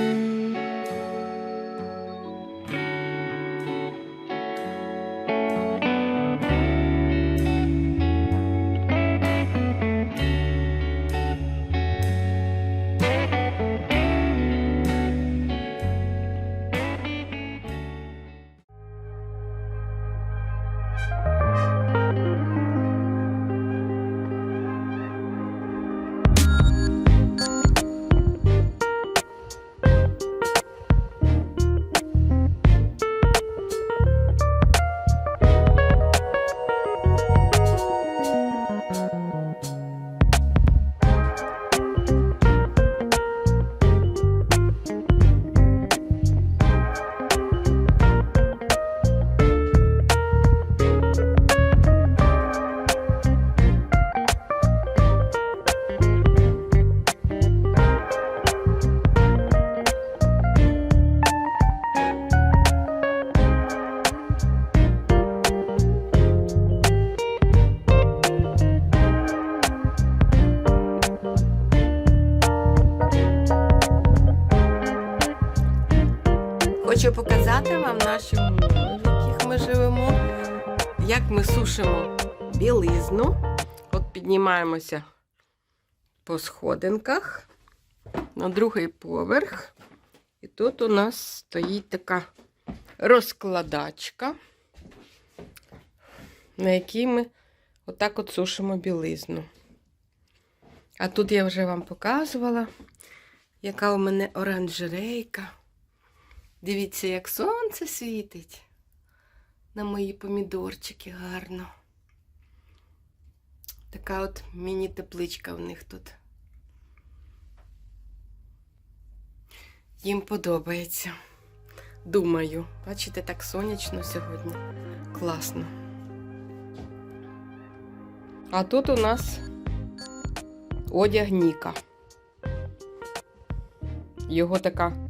Хочу вам в яких ми живемо, як ми сушимо білизну. От піднімаємося по сходинках на другий поверх. І тут у нас стоїть така розкладачка, на якій ми отак от сушимо білизну. А тут я вже вам показувала, яка у мене оранжерейка. Дивіться, як сонце світить на мої помідорчики гарно. Така от міні-тепличка в них тут. Їм подобається. Думаю, бачите, так сонячно сьогодні. Класно. А тут у нас одяг Ніка. Його така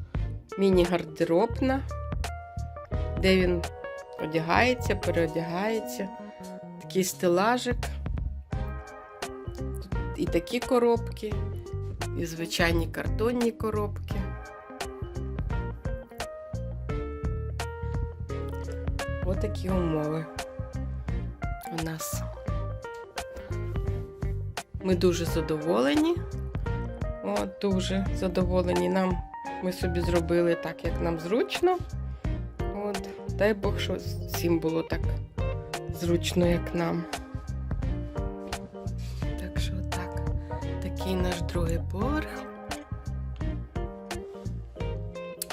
міні-гардеробна, де він одягається, переодягається. Такий стелажик. І такі коробки, і звичайні картонні коробки. Отакі умови у нас. Ми дуже задоволені. От, дуже задоволені нам ми собі зробили так, як нам зручно. От, дай Бог, що всім було так зручно, як нам. Так що так, такий наш другий поверх.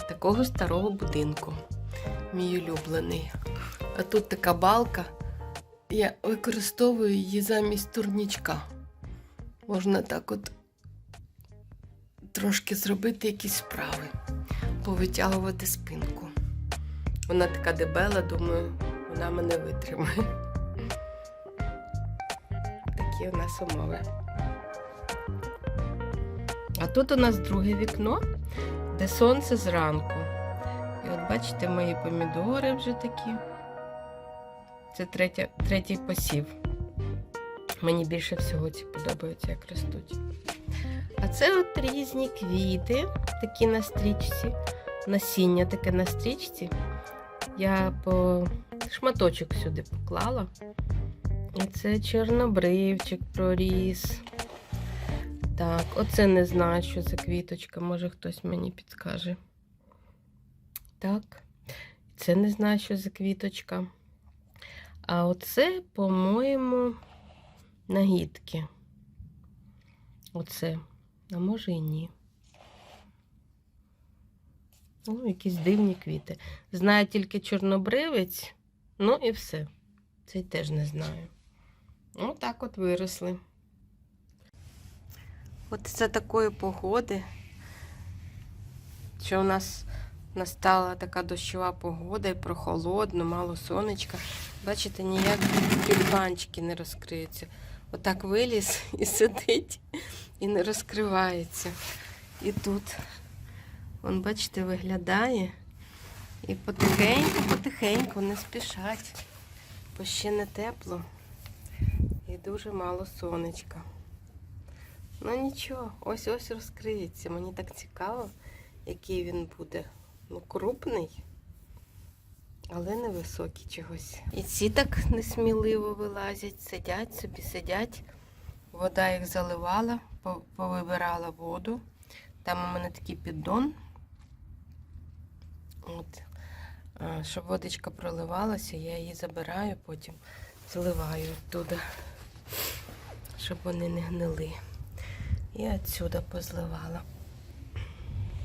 Такого старого будинку. Мій улюблений. А тут така балка. Я використовую її замість турнічка. Можна так от трошки зробити якісь справи, повитягувати спинку. Вона така дебела, думаю, вона мене витримає. Такі у нас умови. А тут у нас друге вікно, де сонце зранку. І от бачите, мої помідори вже такі. Це третя, третій посів. Мені більше всього ці подобаються, як ростуть. А це от різні квіти, такі на стрічці, насіння таке на стрічці. Я по шматочок сюди поклала. І це чорнобривчик проріс. Так, оце не знаю, що за квіточка, може хтось мені підскаже. Так, це не знаю, що за квіточка. А оце, по-моєму, нагідки. Оце. А може і ні. Ну, якісь дивні квіти. Знаю тільки чорнобривець, ну і все. Цей теж не знаю. Ну, так от виросли. От за такої погоди, що у нас настала така дощова погода і прохолодно, мало сонечка. Бачите, ніяк тюльпанчики не розкриються. Отак виліз і сидить, і не розкривається. І тут, он, бачите, виглядає. І потихеньку, потихеньку не спішать, бо ще не тепло і дуже мало сонечка. Ну нічого, ось ось розкриється. Мені так цікаво, який він буде. Ну, крупний, але невисокий чогось. І ці так несміливо вилазять, сидять собі, сидять. Вода їх заливала, повибирала воду. Там у мене такий піддон. От. Щоб водичка проливалася, я її забираю, потім зливаю оттуда, щоб вони не гнили. І отсюда позливала.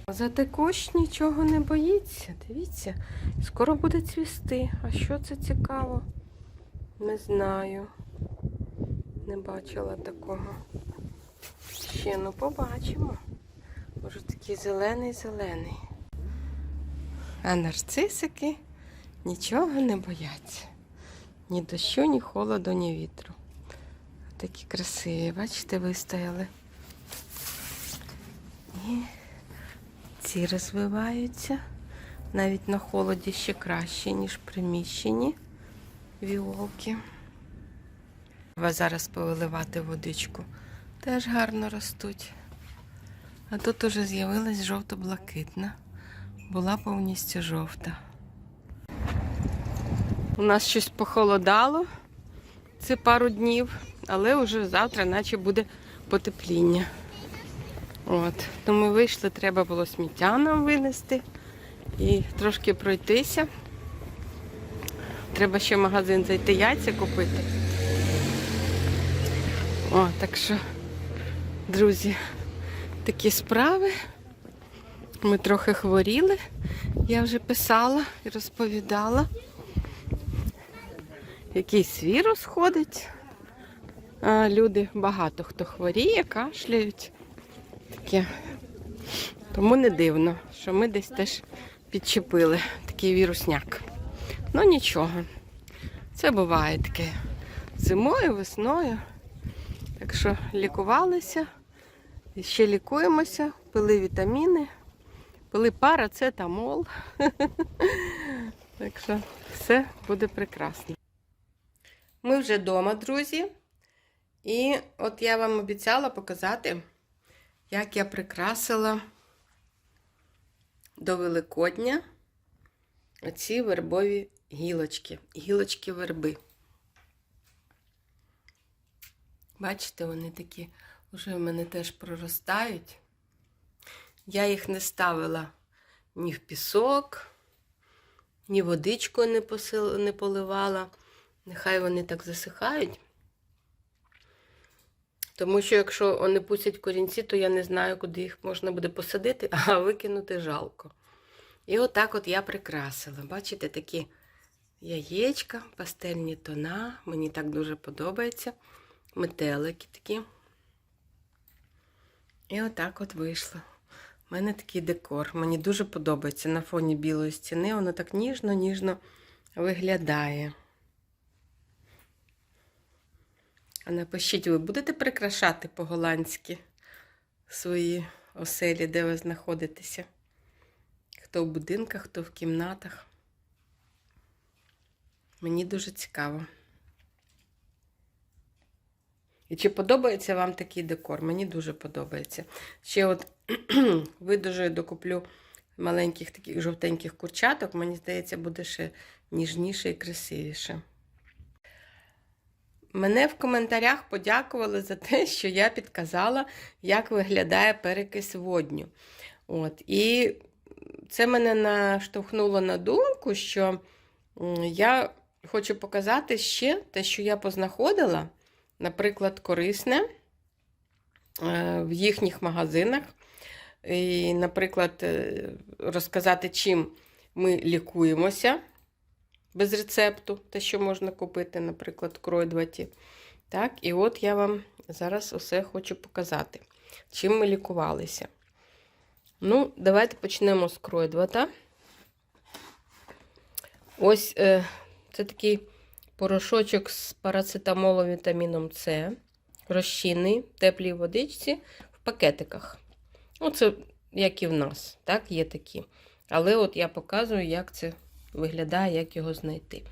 Зате кущ нічого не боїться. Дивіться, скоро буде цвісти. А що це цікаво? Не знаю. Не бачила такого. Ще ну побачимо. Може такий зелений-зелений. А нарцисики нічого не бояться. Ні дощу, ні холоду, ні вітру. Такі красиві, бачите, вистояли. І ці розвиваються. Навіть на холоді ще краще, ніж в приміщенні віолки. Треба зараз повиливати водичку. Теж гарно ростуть. А тут уже з'явилась жовто-блакитна. Була повністю жовта. У нас щось похолодало. Це пару днів, але вже завтра, наче буде потепління. От. То ми вийшли, треба було сміття нам винести і трошки пройтися. Треба ще в магазин зайти яйця купити. О, так що, друзі, такі справи. Ми трохи хворіли. Я вже писала і розповідала. Якийсь вірус ходить. Люди багато хто хворіє, кашляють. Таке. Тому не дивно, що ми десь теж підчепили такий вірусняк. Ну нічого. Це буває таке зимою, весною. Так що лікувалися, ще лікуємося, пили вітаміни, пили парацетамол. Так що все буде прекрасно. Ми вже вдома, друзі. І от я вам обіцяла показати, як я прикрасила до Великодня оці вербові гілочки, гілочки верби. Бачите, вони такі вже в мене теж проростають. Я їх не ставила ні в пісок, ні водичкою не, поливала. Нехай вони так засихають. Тому що якщо вони пустять корінці, то я не знаю, куди їх можна буде посадити, а викинути жалко. І отак от я прикрасила. Бачите, такі яєчка, пастельні тона. Мені так дуже подобається. Метелики такі. І отак от вийшло. У мене такий декор. Мені дуже подобається на фоні білої стіни. Воно так ніжно-ніжно виглядає. А напишіть, ви будете прикрашати по-голландськи свої оселі, де ви знаходитеся? Хто в будинках, хто в кімнатах. Мені дуже цікаво. І чи подобається вам такий декор? Мені дуже подобається. Ще от видужую, докуплю маленьких таких жовтеньких курчаток, мені здається, буде ще ніжніше і красивіше. Мене в коментарях подякували за те, що я підказала, як виглядає перекис водню. От. І це мене наштовхнуло на думку, що я хочу показати ще те, що я познаходила, наприклад, корисне в їхніх магазинах. І, наприклад, розказати, чим ми лікуємося без рецепту, те, що можна купити, наприклад, Кройдваті. Так, і от я вам зараз усе хочу показати, чим ми лікувалися. Ну, давайте почнемо з Кройдвата. Ось е, це такий порошочок з парацетамолом вітаміном С, розчинний в теплій водичці в пакетиках. Оце, як і в нас, так, є такі. Але от я показую, як це виглядає, як його знайти.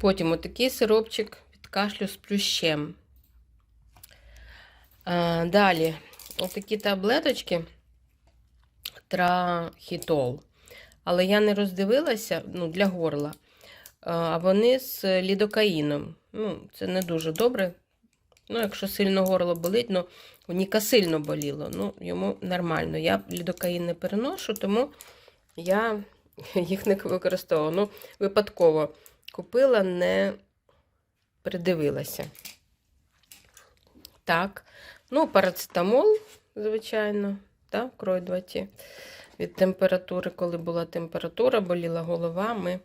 Потім отакий сиропчик від кашлю з плющем. А, далі, отакі таблеточки трахітол. Але я не роздивилася ну, для горла. А вони з лідокаїном. Ну, це не дуже добре. Ну, якщо сильно горло болить, ну, у Ніка сильно боліло. Ну, йому нормально. Я лідокаїн не переношу, тому я їх не використовувала. Ну, випадково купила, не придивилася. Так. Ну, парацетамол, звичайно, так, кройдваті. Від температури, коли була температура, боліла голова, ми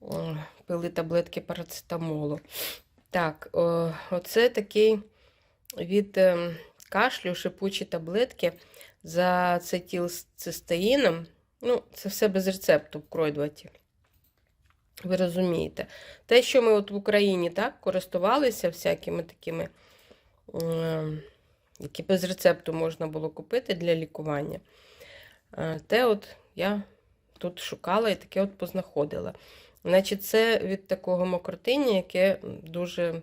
о, пили таблетки парацетамолу. Так, о, оце такий від е, кашлю шипучі таблетки за ацетилцистеїном. Ну, це все без рецепту в кройдваті. Ви розумієте. Те, що ми от в Україні так, користувалися всякими такими, е, які без рецепту можна було купити для лікування. Е, Те от я тут шукала і таке от познаходила. Значить, це від такого мокротиння, яке дуже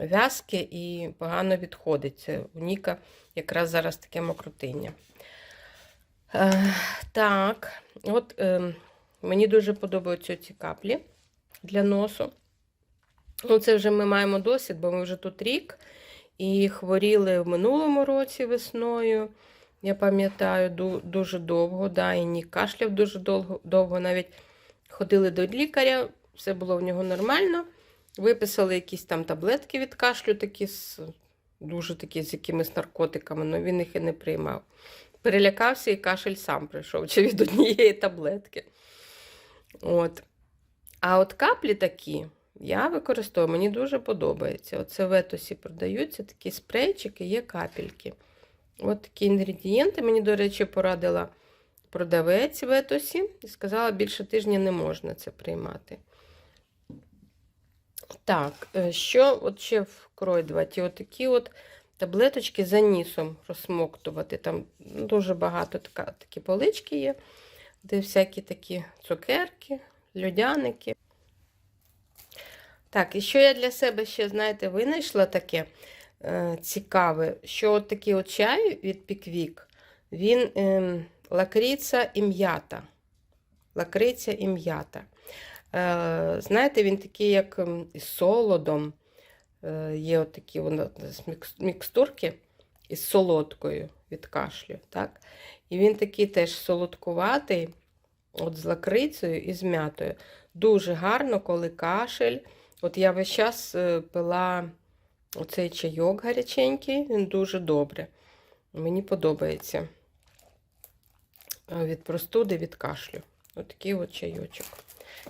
в'язке і погано відходить. Це у Ніка якраз зараз таке мокротиння. Е, так, от е, мені дуже подобаються ці каплі для носу. Ну, це вже ми маємо досвід, бо ми вже тут рік і хворіли в минулому році весною. Я пам'ятаю, дуже довго, да, і Нік кашляв дуже довго, довго. Навіть ходили до лікаря, все було в нього нормально. Виписали якісь там таблетки від кашлю, такі з дуже такі з якимись наркотиками, але він їх і не приймав. Перелякався і кашель сам прийшов, чи від однієї таблетки. От. А от каплі такі я використовую, мені дуже подобається. Оце в етосі продаються такі спрейчики, є капельки. От такі інгредієнти. Мені, до речі, порадила продавець в етосі і сказала, більше тижня не можна це приймати. Так, е, що от ще вкройдувати? Отакі от таблеточки за нісом розсмоктувати. Там дуже багато така, такі полички є, де всякі такі цукерки, льодяники. Так, і що я для себе ще, знаєте, винайшла таке е, цікаве, що от такий от чай від Піквік, він е, лакриця і м'ята. Лакриця і м'ята. Е, знаєте, він такий, як ем, із солодом. Е, є от такі воно, мікстурки із солодкою від кашлю. Так? І він такий теж солодкуватий, от з лакрицею і з м'ятою. Дуже гарно, коли кашель. От я весь час е, пила оцей чайок гаряченький, він дуже добре. Мені подобається. Е, Від простуди, від кашлю. Отакий от чайочок.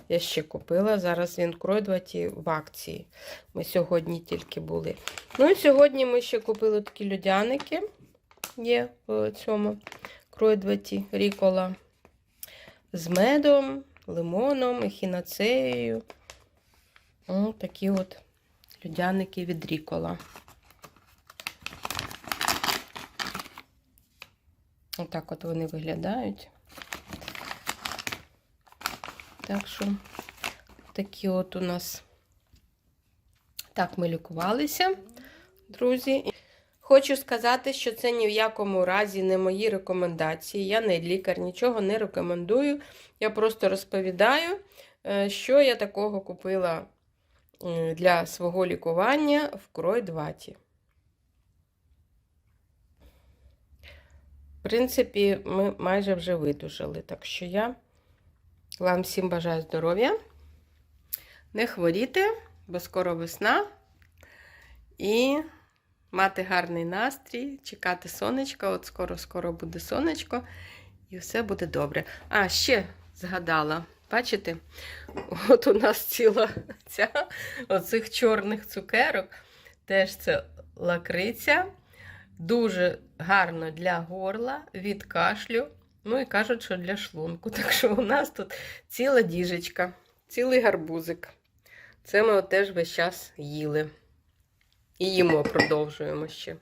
Я ще купила. Зараз він кройдваті в акції. Ми сьогодні тільки були. Ну і сьогодні ми ще купили такі льодяники. Є в цьому кройдваті рікола. З медом, лимоном, ехінацеєю. Ось такі от людяники від Рікола. Отак от вони виглядають. Так що такі от у нас. Так, ми лікувалися, друзі. Хочу сказати, що це ні в якому разі не мої рекомендації. Я не лікар, нічого не рекомендую. Я просто розповідаю, е, що я такого купила е, для свого лікування в Кройдваті. В принципі, ми майже вже видужали. Так що я вам всім бажаю здоров'я, не хворіти, бо скоро весна. І мати гарний настрій, чекати сонечка. От скоро-скоро буде сонечко, і все буде добре. А, ще згадала. Бачите? От у нас ціла ця оцих чорних цукерок. Теж це лакриця. Дуже гарно для горла, від кашлю. Ну і кажуть, що для шлунку. Так що у нас тут ціла діжечка, цілий гарбузик. Це ми теж весь час їли. І їмо продовжуємо ще.